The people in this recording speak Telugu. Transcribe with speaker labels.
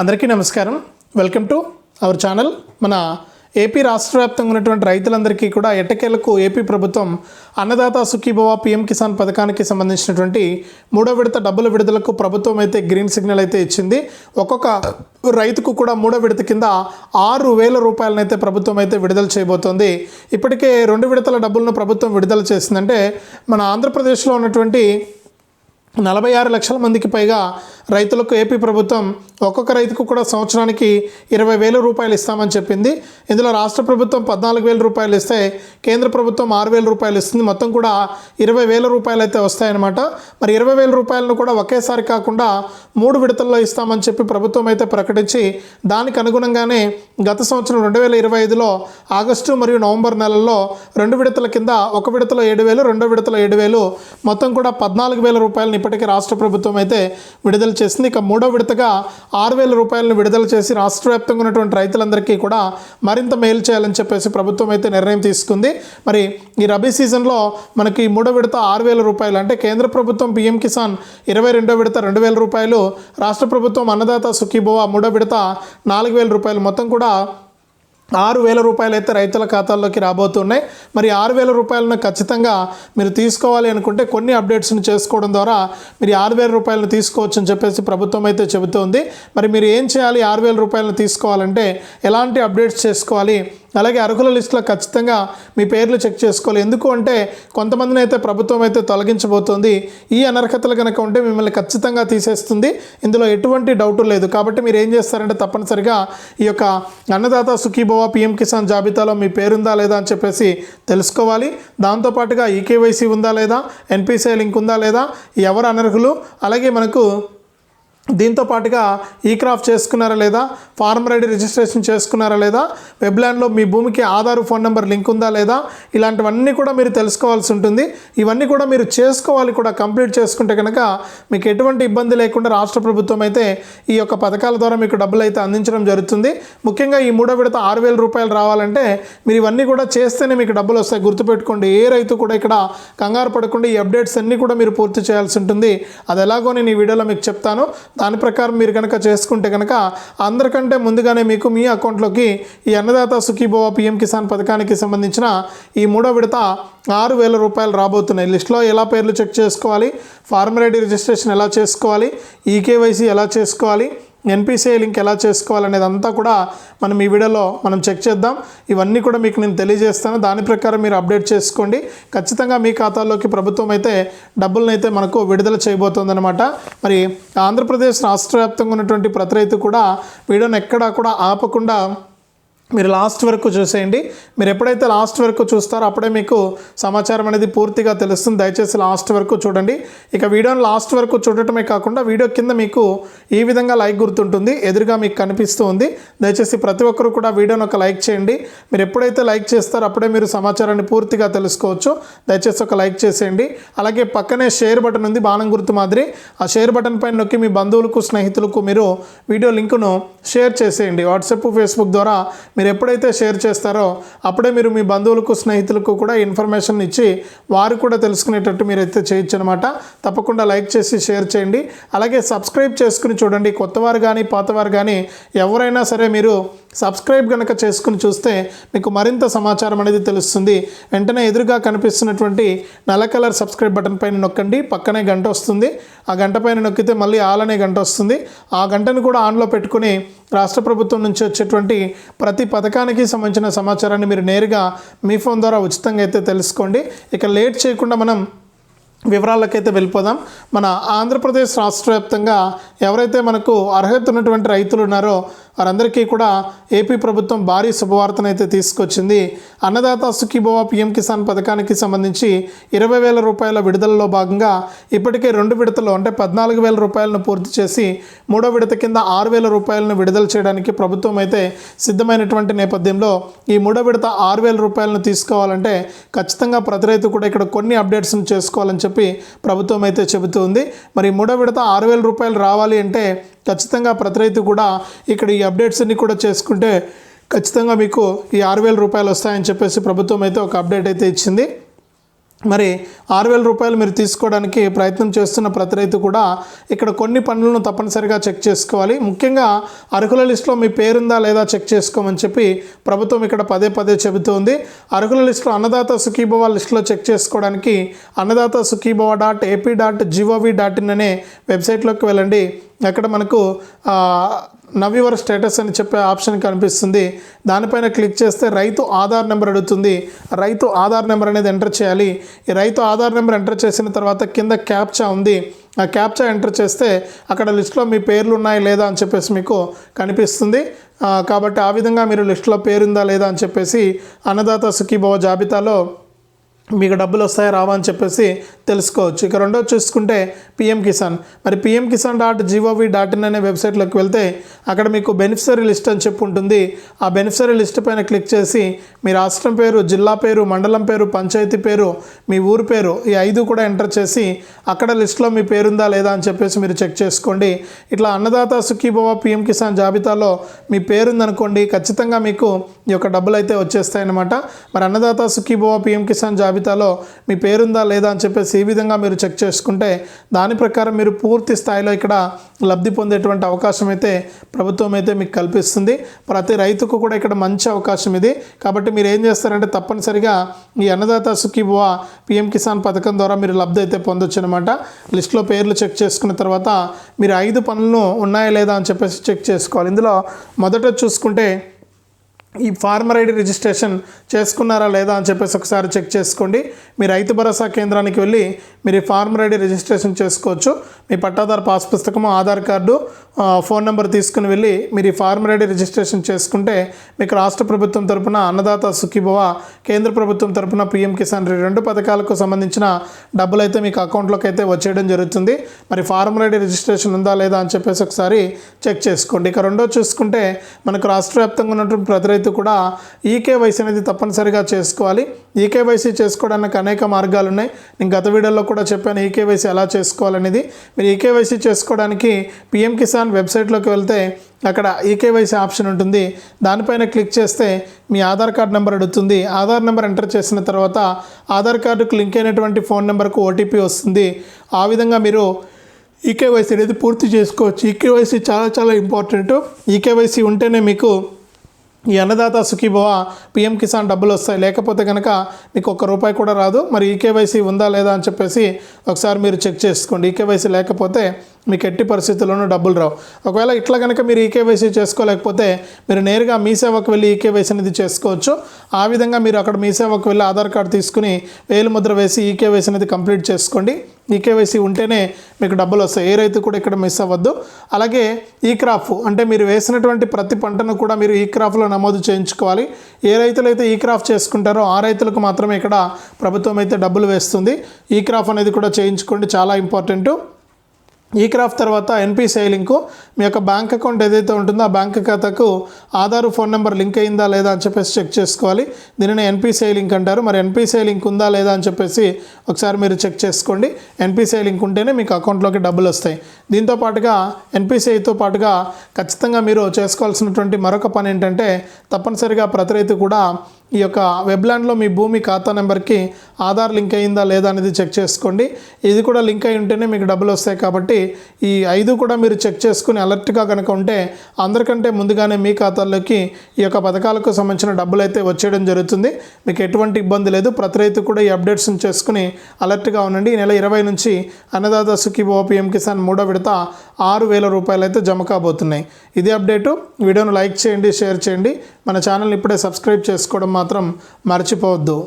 Speaker 1: అందరికీ నమస్కారం. Welcome to our channel. మన ఏపీ రాష్ట్ర వ్యాప్తంగా ఉన్నటువంటి రైతులందరికీ కూడా ఎట్టకేలకు ఏపీ ప్రభుత్వం అన్నదాత సుఖీభవ పిఎం కిసాన్ పథకానికి సంబంధించినటువంటి మూడో విడత డబ్బుల విడుదలకు ప్రభుత్వం అయితే గ్రీన్ సిగ్నల్ అయితే ఇచ్చింది. ఒక్కొక్క రైతుకు కూడా మూడో విడత కింద ఆరు వేల రూపాయలనైతే ప్రభుత్వం అయితే విడుదల చేయబోతోంది. ఇప్పటికే రెండు విడతల డబ్బులను ప్రభుత్వం విడుదల చేసిందంటే మన ఆంధ్రప్రదేశ్లో ఉన్నటువంటి నలభై ఆరు లక్షల మందికి పైగా రైతులకు ఏపీ ప్రభుత్వం ఒక్కొక్క రైతుకు కూడా సంవత్సరానికి ఇరవై వేల రూపాయలు ఇస్తామని చెప్పింది. ఇందులో రాష్ట్ర ప్రభుత్వం పద్నాలుగు వేల రూపాయలు ఇస్తే కేంద్ర ప్రభుత్వం ఆరు వేల రూపాయలు ఇస్తుంది. మొత్తం కూడా ఇరవై వేల రూపాయలు అయితే వస్తాయన్నమాట. మరి ఇరవై వేల రూపాయలను కూడా ఒకేసారి కాకుండా మూడు విడతల్లో ఇస్తామని చెప్పి ప్రభుత్వం అయితే ప్రకటించి దానికి అనుగుణంగానే గత సంవత్సరం రెండు వేల ఇరవై ఐదులో ఆగస్టు మరియు నవంబర్ నెలల్లో రెండు విడతల కింద ఒక విడతలో ఏడు వేలు రెండో విడతలో ఏడు వేలు మొత్తం కూడా పద్నాలుగు వేల రూపాయలను ఇప్పటికీ రాష్ట్ర ప్రభుత్వం అయితే విడుదల చేసింది. ఇక మూడో విడతగా ఆరు వేల రూపాయలను విడుదల చేసి రాష్ట్ర వ్యాప్తంగా ఉన్నటువంటి రైతులందరికీ కూడా మరింత మేలు చేయాలని చెప్పేసి ప్రభుత్వం అయితే నిర్ణయం తీసుకుంది. మరి ఈ రబీ సీజన్లో మనకి మూడో విడత ఆరు వేల రూపాయలు అంటే కేంద్ర ప్రభుత్వం పిఎం కిసాన్ ఇరవై రెండో విడత రెండు వేల రూపాయలు రాష్ట్ర ప్రభుత్వం అన్నదాత సుఖీభవ మూడో విడత నాలుగు వేల రూపాయలు మొత్తం కూడా ఆరు వేల రూపాయలు అయితే రైతుల ఖాతాల్లోకి రాబోతున్నాయి. మరి ఆరు వేల రూపాయలను ఖచ్చితంగా మీరు తీసుకోవాలి అనుకుంటే కొన్ని అప్డేట్స్ని చేసుకోవడం ద్వారా మీరు ఆరు వేల రూపాయలను తీసుకోవచ్చు అని చెప్పేసి ప్రభుత్వం అయితే చెబుతోంది. మరి మీరు ఏం చేయాలి? ఆరు వేల రూపాయలను తీసుకోవాలంటే ఎలాంటి అప్డేట్స్ చేసుకోవాలి? అలాగే అర్హుల లిస్టులో ఖచ్చితంగా మీ పేర్లు చెక్ చేసుకోవాలి. ఎందుకు అంటే కొంతమందిని అయితే ప్రభుత్వం అయితే తొలగించబోతోంది. ఈ అనర్హతలు కనుక ఉంటే మిమ్మల్ని ఖచ్చితంగా తీసేస్తుంది. ఇందులో ఎటువంటి డౌట్ లేదు. కాబట్టి మీరు ఏం చేస్తారంటే తప్పనిసరిగా ఈ యొక్క అన్నదాత సుఖీభవ పిఎం కిసాన్ జాబితాలో మీ పేరుందా లేదా అని చెప్పేసి తెలుసుకోవాలి. దాంతోపాటుగా ఈకేవైసీ ఉందా లేదా? ఎన్పిసిఐ లింక్ ఉందా లేదా? ఎవరు అనర్హులు? అలాగే మనకు దీంతో పాటుగా ఈ క్రాఫ్ చేసుకున్నారా లేదా? ఫార్మర్ ఐడి రిజిస్ట్రేషన్ చేసుకున్నారా లేదా? వెబ్లాండ్లో మీ భూమికి ఆధార్ ఫోన్ నెంబర్ లింక్ ఉందా లేదా? ఇలాంటివన్నీ కూడా మీరు తెలుసుకోవాల్సి ఉంటుంది. ఇవన్నీ కూడా మీరు చేసుకోవాలి కూడా కంప్లీట్ చేసుకుంటే కనుక మీకు ఎటువంటి ఇబ్బంది లేకుండా రాష్ట్ర ప్రభుత్వం అయితే ఈ యొక్క పథకాల ద్వారా మీకు డబ్బులు అయితే అందించడం జరుగుతుంది. ముఖ్యంగా ఈ మూడో విడత ఆరు వేల రూపాయలు రావాలంటే మీరు ఇవన్నీ కూడా చేస్తేనే మీకు డబ్బులు వస్తాయి. గుర్తుపెట్టుకోండి ఏ రైతు కూడా ఇక్కడ కంగారు పడకుండా ఈ అప్డేట్స్ అన్నీ కూడా మీరు పూర్తి చేయాల్సి ఉంటుంది. అది ఎలాగో నేను ఈ వీడియోలో మీకు చెప్తాను. దాని ప్రకారం మీరు కనుక చేసుకుంటే కనుక అందరికంటే ముందుగానే మీకు మీ అకౌంట్లోకి ఈ అన్నదాత సుఖీభవ పిఎం కిసాన్ పథకానికి సంబంధించిన ఈ మూడో విడత ఆరు వేల రూపాయలు రాబోతున్నాయి. లిస్ట్లో ఎలా పేర్లు చెక్ చేసుకోవాలి? ఫార్మర్ ఐడి రిజిస్ట్రేషన్ ఎలా చేసుకోవాలి? ఈకేవైసీ ఎలా చేసుకోవాలి? ఎన్పిసిఐ లింక్ ఎలా చేసుకోవాలనేది అంతా కూడా మనం ఈ వీడియోలో మనం చెక్ చేద్దాం. ఇవన్నీ కూడా మీకు నేను తెలియజేస్తాను. దాని ప్రకారం మీరు అప్డేట్ చేసుకోండి. ఖచ్చితంగా మీ ఖాతాలోకి ప్రభుత్వం అయితే డబ్బులను అయితే మనకు విడుదల చేయబోతోందనమాట మరి ఆంధ్రప్రదేశ్ రాష్ట్ర వ్యాప్తంగా ఉన్నటువంటి ప్రతి రైతు కూడా వీడియోని ఎక్కడా కూడా ఆపకుండా మీరు లాస్ట్ వరకు చూసేయండి. మీరు ఎప్పుడైతే లాస్ట్ వరకు చూస్తారో అప్పుడే మీకు సమాచారం అనేది పూర్తిగా తెలుస్తుంది. దయచేసి లాస్ట్ వరకు చూడండి. ఇక వీడియోని లాస్ట్ వరకు చూడటమే కాకుండా వీడియో కింద మీకు ఈ విధంగా లైక్ గుర్తుంటుంది. ఎదురుగా మీకు కనిపిస్తూ ఉంది. దయచేసి ప్రతి ఒక్కరు కూడా వీడియోని ఒక లైక్ చేయండి. మీరు ఎప్పుడైతే లైక్ చేస్తారో అప్పుడే మీరు సమాచారాన్ని పూర్తిగా తెలుసుకోవచ్చు. దయచేసి ఒక లైక్ చేసేయండి. అలాగే పక్కనే షేర్ బటన్ ఉంది బాణం గుర్తు మాదిరి. ఆ షేర్ బటన్ పైన నొక్కి మీ బంధువులకు స్నేహితులకు మీరు వీడియో లింకును షేర్ చేసేయండి. వాట్సాప్ ఫేస్బుక్ ద్వారా మీరు ఎప్పుడైతే షేర్ చేస్తారో అప్పుడే మీరు మీ బంధువులకు స్నేహితులకు కూడా ఇన్ఫర్మేషన్ ఇచ్చి వారు కూడా తెలుసుకునేటట్టు మీరైతే చేయొచ్చు అనమాట తప్పకుండా లైక్ చేసి షేర్ చేయండి. అలాగే సబ్స్క్రైబ్ చేసుకుని చూడండి. కొత్తవారు కానీ పాతవారు కానీ ఎవరైనా సరే మీరు సబ్స్క్రైబ్ కనుక చేసుకుని చూస్తే మీకు మరింత సమాచారం అనేది తెలుస్తుంది. వెంటనే ఎదురుగా కనిపిస్తున్నటువంటి నల్ల కలర్ సబ్స్క్రైబ్ బటన్ పైన నొక్కండి. పక్కనే గంట వస్తుంది. ఆ గంట పైన నొక్కితే మళ్ళీ ఆల్ అనే గంట వస్తుంది. ఆ గంటను కూడా ఆన్లో పెట్టుకుని రాష్ట్ర ప్రభుత్వం నుంచి వచ్చేటువంటి ప్రతి పథకానికి సంబంధించిన సమాచారాన్ని మీరు నేరుగా మీ ఫోన్ ద్వారా ఉచితంగా అయితే తెలుసుకోండి. ఇక లేట్ చేయకుండా మనం వివరాలకైతే వెళ్ళిపోదాం. మన ఆంధ్రప్రదేశ్ రాష్ట్ర వ్యాప్తంగా ఎవరైతే మనకు అర్హత ఉన్నటువంటి రైతులు ఉన్నారో వారందరికీ కూడా ఏపీ ప్రభుత్వం భారీ శుభవార్తనైతే తీసుకొచ్చింది. అన్నదాత సుఖీభవ పిఎం కిసాన్ పథకానికి సంబంధించి ఇరవై వేల రూపాయల విడుదలలో భాగంగా ఇప్పటికే రెండు విడతలు అంటే పద్నాలుగు వేల రూపాయలను పూర్తి చేసి మూడో విడత కింద ఆరు వేల రూపాయలను విడుదల చేయడానికి ప్రభుత్వం అయితే సిద్ధమైనటువంటి నేపథ్యంలో ఈ మూడో విడత ఆరు వేల రూపాయలను తీసుకోవాలంటే ఖచ్చితంగా ప్రతి రైతు కూడా ఇక్కడ కొన్ని అప్డేట్స్ను చేసుకోవాలని చెప్పి ప్రభుత్వం అయితే చెబుతుంది మరి మూడో విడత ఆరు వేల రూపాయలు రావాలి అంటే ఖచ్చితంగా ప్రతి రైతు కూడా ఇక్కడ ఈ అప్డేట్స్ అన్ని కూడా చేసుకుంటే ఖచ్చితంగా మీకు ఈ ఆరు వేల రూపాయలు వస్తాయని చెప్పేసి ప్రభుత్వం అయితే ఒక అప్డేట్ అయితే ఇచ్చింది. మరి ఆరు వేల రూపాయలు మీరు తీసుకోవడానికి ప్రయత్నం చేస్తున్న ప్రతి రైతు కూడా ఇక్కడ కొన్ని పనులను తప్పనిసరిగా చెక్ చేసుకోవాలి. ముఖ్యంగా అర్హుల లిస్టులో మీ పేరుందా లేదా చెక్ చేసుకోమని చెప్పి ప్రభుత్వం ఇక్కడ పదే పదే చెబుతోంది. అర్హుల లిస్టులో అన్నదాత సుఖీభవ లిస్టులో చెక్ చేసుకోవడానికి Annadata Sukhibhava dot AP dot GOV dot in అనే వెబ్సైట్లోకి వెళ్ళండి. అక్కడ మనకు నవ్ యువర్ స్టేటస్ అని చెప్పే ఆప్షన్ కనిపిస్తుంది. దానిపైన క్లిక్ చేస్తే రైతు ఆధార్ నెంబర్ అడుగుతుంది. రైతు ఆధార్ నెంబర్ అనేది ఎంటర్ చేయాలి. ఈ రైతు ఆధార్ నెంబర్ ఎంటర్ చేసిన తర్వాత కింద క్యాప్చా ఉంది. ఆ క్యాప్చా ఎంటర్ చేస్తే అక్కడ లిస్ట్లో మీ పేర్లు ఉన్నాయి లేదా అని చెప్పేసి మీకు కనిపిస్తుంది. కాబట్టి ఆ విధంగా మీరు లిస్టులో పేరుందా లేదా అని చెప్పేసి అన్నదాత సుఖీభవ జాబితాలో మీకు డబ్బులు వస్తాయా రావా అని చెప్పేసి తెలుసుకోవచ్చు. ఇక రెండో చూసుకుంటే పిఎం కిసాన్. మరి PM Kisan dot GOV dot in అనే వెబ్సైట్లోకి వెళ్తే అక్కడ మీకు బెనిఫిషరీ లిస్ట్ అని చెప్పి ఉంటుంది. ఆ బెనిఫిషరీ లిస్ట్ పైన క్లిక్ చేసి మీ రాష్ట్రం పేరు జిల్లా పేరు మండలం పేరు పంచాయతీ పేరు మీ ఊరు పేరు ఈ ఐదు కూడా ఎంటర్ చేసి అక్కడ లిస్ట్లో మీ పేరుందా లేదా అని చెప్పేసి మీరు చెక్ చేసుకోండి. ఇట్లా అన్నదాత సుఖీభవ పిఎం కిసాన్ జాబితాలో మీ పేరుందనుకోండి ఖచ్చితంగా మీకు ఈ యొక్క డబ్బులు అయితే వచ్చేస్తాయన్నమాట. మరి అన్నదాత సుఖీభవ పిఎం కిసాన్ జాబితాలో మీ పేరుందా లేదా అని చెప్పేసి ఈ విధంగా మీరు చెక్ చేసుకుంటే దాని ప్రకారం మీరు పూర్తి స్థాయిలో ఇక్కడ లబ్ధి పొందేటువంటి అవకాశం అయితే ప్రభుత్వం అయితే మీకు కల్పిస్తుంది. ప్రతి రైతుకు కూడా ఇక్కడ మంచి అవకాశం ఇది. కాబట్టి మీరు ఏం చేస్తారంటే తప్పనిసరిగా ఈ అన్నదాత సుఖీబువా పిఎం కిసాన్ పథకం ద్వారా మీరు లబ్ధి అయితే పొందొచ్చు అనమాట లిస్ట్లో పేర్లు చెక్ చేసుకున్న తర్వాత మీరు ఐదు పనులను ఉన్నాయా లేదా అని చెప్పేసి చెక్ చేసుకోవాలి. ఇందులో మొదట చూసుకుంటే ఈ ఫార్మర్ ఐడి రిజిస్ట్రేషన్ చేసుకున్నారా లేదా అని చెప్పేసి ఒకసారి చెక్ చేసుకోండి. మీ రైతు భరోసా కేంద్రానికి వెళ్ళి మీరు ఈ ఫార్మర్ ఐడి రిజిస్ట్రేషన్ చేసుకోవచ్చు. మీ పట్టాదారు పాస్ పుస్తకము ఆధార్ కార్డు ఫోన్ నెంబర్ తీసుకుని వెళ్ళి మీరు ఈ ఫార్మర్ ఐడి రిజిస్ట్రేషన్ చేసుకుంటే మీకు రాష్ట్ర ప్రభుత్వం తరపున అన్నదాత సుఖీభవ కేంద్ర ప్రభుత్వం తరపున పిఎం కిసాన్ రెండు పథకాలకు సంబంధించిన డబ్బులు అయితే మీకు అకౌంట్లోకి అయితే వచ్చేయడం జరుగుతుంది. మరి ఫార్మర్ ఐడి రిజిస్ట్రేషన్ ఉందా లేదా అని చెప్పేసి ఒకసారి చెక్ చేసుకోండి. ఇక రెండో చూసుకుంటే మనకు రాష్ట్ర వ్యాప్తంగా ఉన్నటువంటి ప్రతి రైతు కూడా ఈకేవైసీ అనేది తప్పనిసరిగా చేసుకోవాలి. ఈకేవైసీ చేసుకోవడానికి అనేక మార్గాలు ఉన్నాయి నేను గత వీడియోలో కూడా చెప్పాను ఈకేవైసీ ఎలా చేసుకోవాలనేది. మీరు ఈకేవైసీ చేసుకోవడానికి పిఎం కిసాన్ వెబ్సైట్లోకి వెళ్తే అక్కడ ఈకేవైసీ ఆప్షన్ ఉంటుంది. దానిపైన క్లిక్ చేస్తే మీ ఆధార్ కార్డ్ నెంబర్ అడుగుతుంది. ఆధార్ నెంబర్ ఎంటర్ చేసిన తర్వాత ఆధార్ కార్డుకు లింక్ అయినటువంటి ఫోన్ నెంబర్కు ఓటీపీ వస్తుంది. ఆ విధంగా మీరు ఈకేవైసీ అనేది పూర్తి చేసుకోవచ్చు. ఈకేవైసీ చాలా చాలా ఇంపార్టెంట్. ఈకేవైసీ ఉంటేనే మీకు ఈ అన్నదాత సుఖీభవ పిఎం కిసాన్ డబ్బులు వస్తాయి. లేకపోతే కనుక మీకు ఒక్క రూపాయి కూడా రాదు. మరి ఈకేవైసీ ఉందా లేదా అని చెప్పేసి ఒకసారి మీరు చెక్ చేసుకోండి. ఈకేవైసీ లేకపోతే మీకు ఎట్టి పరిస్థితుల్లోనూ డబ్బులు రావు. ఒకవేళ ఇట్లా కనుక మీరు ఈకేవైసీ చేసుకోలేకపోతే మీరు నేరుగా మీ సేవకు వెళ్ళి ఈకేవైసీ అనేది చేసుకోవచ్చు. ఆ విధంగా మీరు అక్కడ మీ సేవకు వెళ్ళి ఆధార్ కార్డు తీసుకుని వేలు ముద్ర వేసి ఈకేవైసీ అనేది కంప్లీట్ చేసుకోండి. ఈకేవైసీ ఉంటేనే మీకు డబ్బులు వస్తాయి. ఏ రైతు కూడా ఇక్కడ మిస్ అవ్వద్దు. అలాగే ఈ క్రాప్ అంటే మీరు వేసినటువంటి ప్రతి పంటను కూడా మీరు ఈ క్రాప్లో నమోదు చేయించుకోవాలి. ఏ రైతులైతే ఈ క్రాప్ చేసుకుంటారో ఆ రైతులకు మాత్రమే ఇక్కడ ప్రభుత్వం అయితే డబ్బులు వేస్తుంది. ఈ క్రాప్ అనేది కూడా చేయించుకోండి. చాలా ఇంపార్టెంట్. ఈ క్రాఫ్ట్ తర్వాత ఎన్పిసిఐ లింకు మీ యొక్క బ్యాంక్ అకౌంట్ ఏదైతే ఉంటుందో ఆ బ్యాంక్ ఖాతాకు ఆధార్ ఫోన్ నెంబర్ లింక్ అయిందా లేదా అని చెప్పేసి చెక్ చేసుకోవాలి. దీనిని ఎన్పిసిఐ లింక్ అంటారు. మరి ఎన్పిసిఐ లింక్ ఉందా లేదా అని చెప్పేసి ఒకసారి మీరు చెక్ చేసుకోండి. ఎన్పిసిఐ లింక్ ఉంటేనే మీకు అకౌంట్లోకి డబ్బులు వస్తాయి. దీంతో పాటుగా ఎన్పిసిఐతో పాటుగా ఖచ్చితంగా మీరు చేసుకోవాల్సినటువంటి మరొక పని ఏంటంటే తప్పనిసరిగా ప్రతి రైతు కూడా ఈ యొక్క వెబ్లాండ్లో మీ భూమి ఖాతా నెంబర్కి ఆధార్ లింక్ అయిందా లేదా అనేది చెక్ చేసుకోండి. ఇది కూడా లింక్ అయి ఉంటేనే మీకు డబ్బులు వస్తాయి కాబట్టి ఈ ఐదు కూడా మీరు చెక్ చేసుకుని అలర్ట్గా కనుక ఉంటే అందరికంటే ముందుగానే మీ ఖాతాల్లోకి ఈ యొక్క పథకాలకు సంబంధించిన డబ్బులు అయితే వచ్చేయడం జరుగుతుంది. మీకు ఎటువంటి ఇబ్బంది లేదు. ప్రతి రైతు కూడా ఈ అప్డేట్స్ని చేసుకుని అలర్ట్గా ఉండండి. ఈ నెల ఇరవై నుంచి అన్నదాత సుఖీభవ పిఎం కిసాన్ మూడో విడత ఆరు వేల రూపాయలు అయితే జమ కాబోతున్నాయి. ఇది అప్డేటు. వీడియోను లైక్ చేయండి షేర్ చేయండి. మన ఛానల్ని ఇప్పుడే సబ్స్క్రైబ్ చేసుకోవడం మాత్రం మర్చిపోవద్దు.